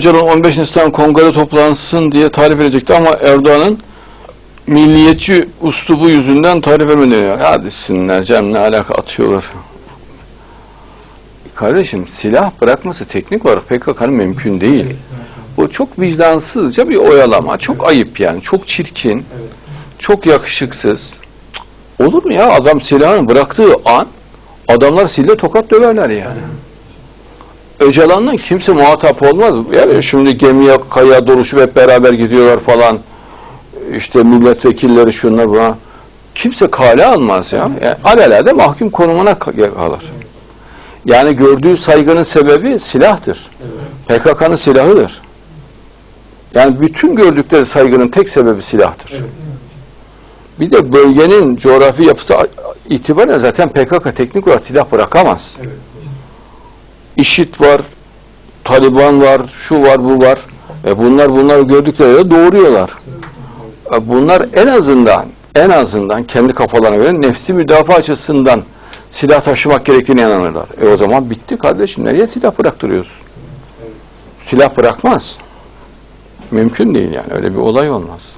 Öcalan 15 Nisan kongre toplansın diye tarif edecekti ama Erdoğan'ın milliyetçi uslubu yüzünden tarif edemiyor. Hadi sinirler Cem ne alaka atıyorlar. Kardeşim silah bırakması teknik olarak PKK'nın mümkün değil. O çok vicdansızca bir oyalama. Çok ayıp yani. Çok çirkin. Çok yakışıksız. Olur mu ya? Adam silahını bıraktığı an adamlar sille tokat döverler yani. Öcalan'la kimse muhatap olmaz. Yani şimdi gemiye kaya doluşup hep beraber gidiyorlar falan. İşte milletvekilleri şunlar buna. Kimse kale almaz ya. Yani alelade mahkum konumuna ka- kalır. Yani gördüğü saygının sebebi silahtır. PKK'nın silahıdır. Yani bütün gördükleri saygının tek sebebi silahtır. Bir de bölgenin coğrafi yapısı itibariyle zaten PKK teknik olarak silah bırakamaz. İşit var, Taliban var, şu var, bu var. E bunlar bunları gördükleri doğuruyorlar. E bunlar en azından en azından kendi kafalarına göre nefsi müdafaa açısından silah taşımak gerektiğine inanırlar. E o zaman bitti kardeşim. Nereye silah bıraktırıyorsun? Silah bırakmaz. Mümkün değil yani. Öyle bir olay olmaz.